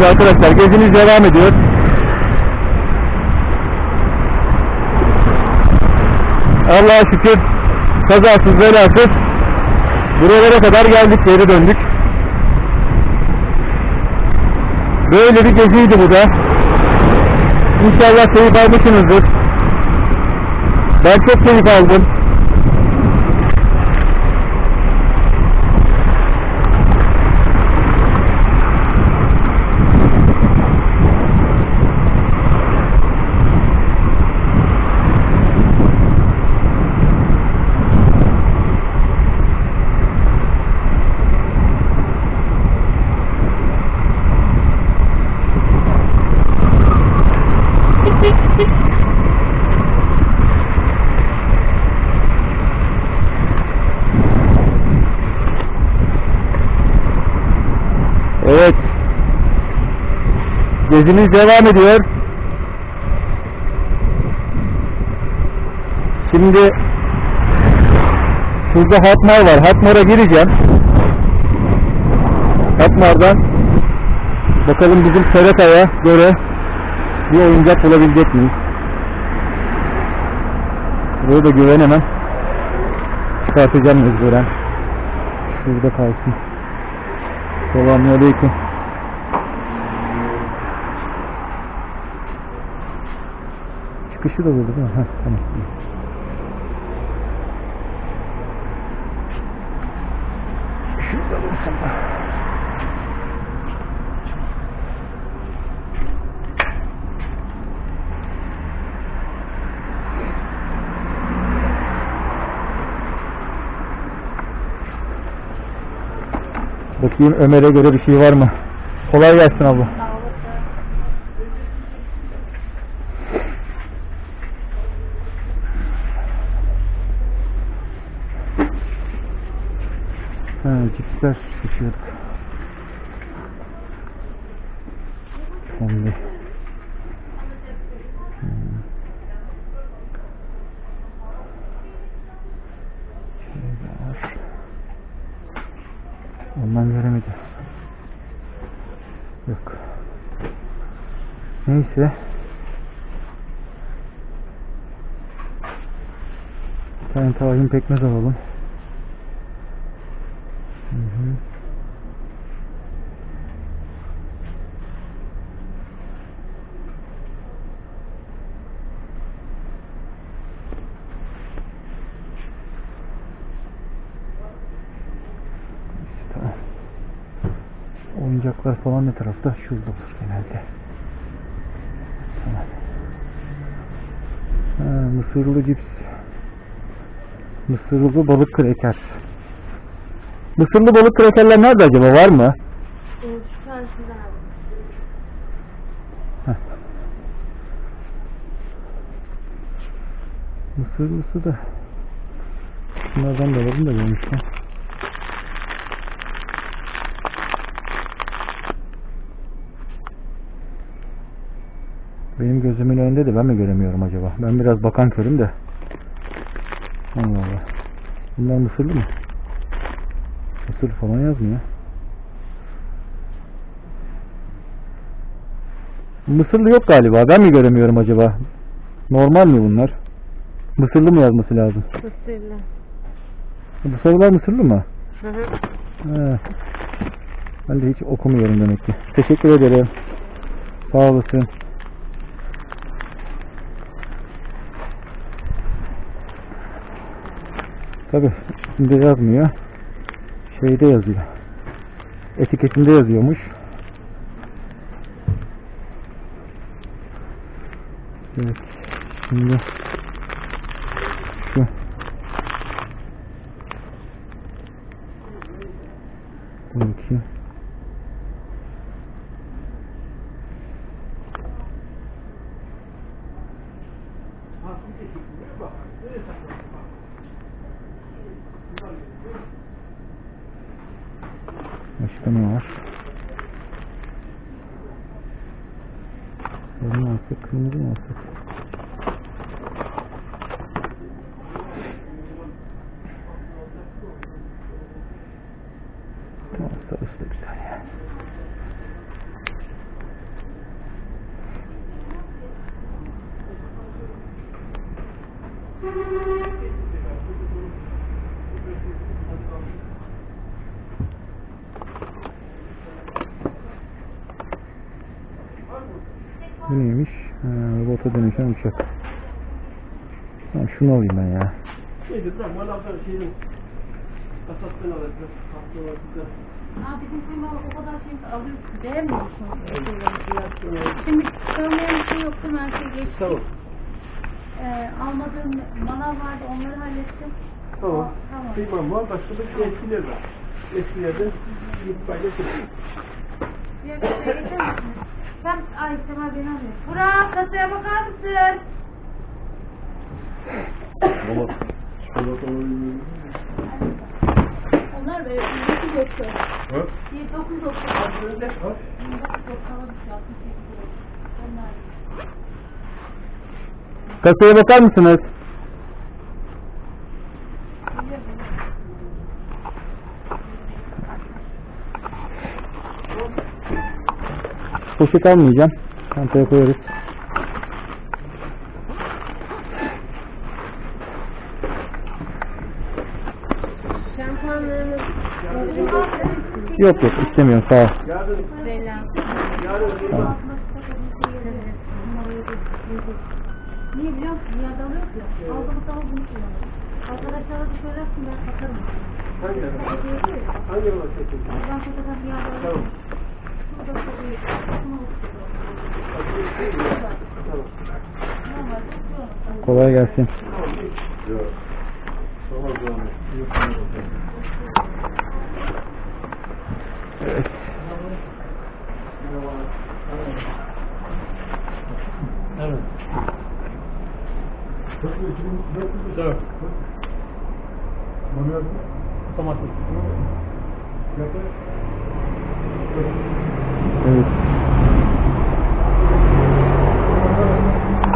gibi arkadaşlar gezimiz devam ediyor. Allah'a şükür kazasız belasız buralara kadar geldik geri döndük. Böyle bir geziydi bu da. İnşallah keyif almışsınızdır. Ben çok keyif aldım. Evet. Gezimiz devam ediyor. Şimdi şurada Hatmar var. Hatmar'a gireceğim. Hatmar'dan bakalım bizim Sereta'ya göre bir oyuncak bulabilecek miyiz? Buraya da güvenemem. Çıkartacağım mecburen. Şurada kalsın. Selamünaleyküm. Çıkışı da burada değil mi? Heh, tamam. Şurada dursun. Bakayım Ömer'e göre bir şey var mı? Kolay gelsin abla. Ha, cipsler düşüyorduk. Şimdi. Neyse. Bir tane tahin pekmez alalım. Hı hı. Oyuncaklar falan ne tarafta? Şurada olur genelde. Tamam. Ha, mısırlı cips. Mısırlı balık kreker. Mısırlı balık krekerler nerede acaba? Var mı? Evet. Mısırlısı da. Bunlardan da alalım da görmüşken. Benim gözümün önünde de ben mi göremiyorum acaba? Ben biraz bakan körüm de. Allah Allah. Bunlar mısırlı mı? Mısır falan yazmıyor. Mısırlı yok galiba. Ben mi göremiyorum acaba? Normal mi bunlar? Mısırlı mı yazması lazım? Mısırlı. Bu sorular Mısırlı mı? Hı hı. He. Ben de hiç okumuyorum demek ki. Teşekkür ederim. Sağ olasın. Tabi üstünde yazmıyor. Şeyde yazıyor. Etiketinde yazıyormuş. Evet. Şimdi şu Bakayım. Başka ne var? Sarı mı alsak, kırmızı mı alsak? Tamam, sarısı da güzel yani. Thank you. Bu neymiş? Ha, robota dönüşen uçak. Ha, şunu alayım ben ya. Neydi bırak bana haber şeyin kasasını alacağız. Hafta var bize. Aa bizim firma o kadar şey alıyor. Beğenmiyorsunuz. Şimdi sormayan bir şey yoktu. Her şey geçti. Tamam. Ee, almadığım manav vardı. Onları hallettim. Tamam. Tamam. Firmam var. Başka da şey eskiler var. Eskilerden bir misiniz? Sen, ay Sema beni arıyor. Burak kasaya bakar mısın? Onlar böyle 9 doktor. Ha? Bir 9 doktor. Aslında ha? 9 doktor var. 68 Onlar. Kasaya bakar mısınız? Poşet almayacağım. Çantaya koyarız. Yok yok istemiyorum sağ ol. Tamam. Niye biliyor musun? Dünyada alıyor ya. Aldığımız zaman bunu kullanıyoruz. Arkadaşlara da söylersin ben satarım. hangi. Hangi araba çekiyorsun? Ben satarım dünyada alıyorum. Tamam. Kolay gelsin. Evet. Evet. Dört. Otomatik. Evet.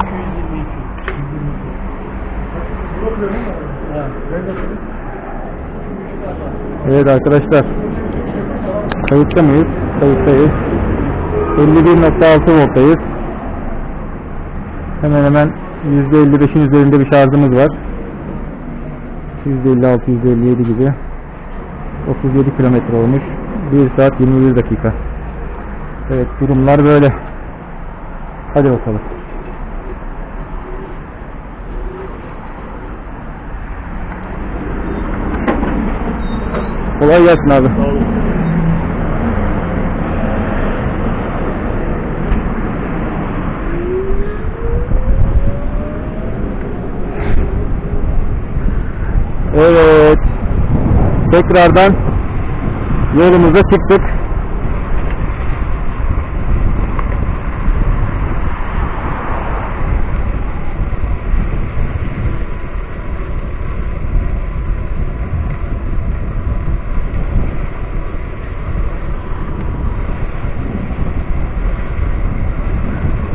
222. Evet arkadaşlar. Kayıtta mıyız? Kayıttayız. 51.6 volttayız. Hemen hemen %55'in üzerinde bir şarjımız var. %56, %57 gibi. 37 kilometre olmuş. 1 saat 21 dakika. Evet durumlar böyle. Hadi bakalım. Kolay gelsin abi. Evet. Tekrardan yolumuza çıktık.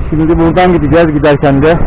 Şimdi buradan gideceğiz giderken de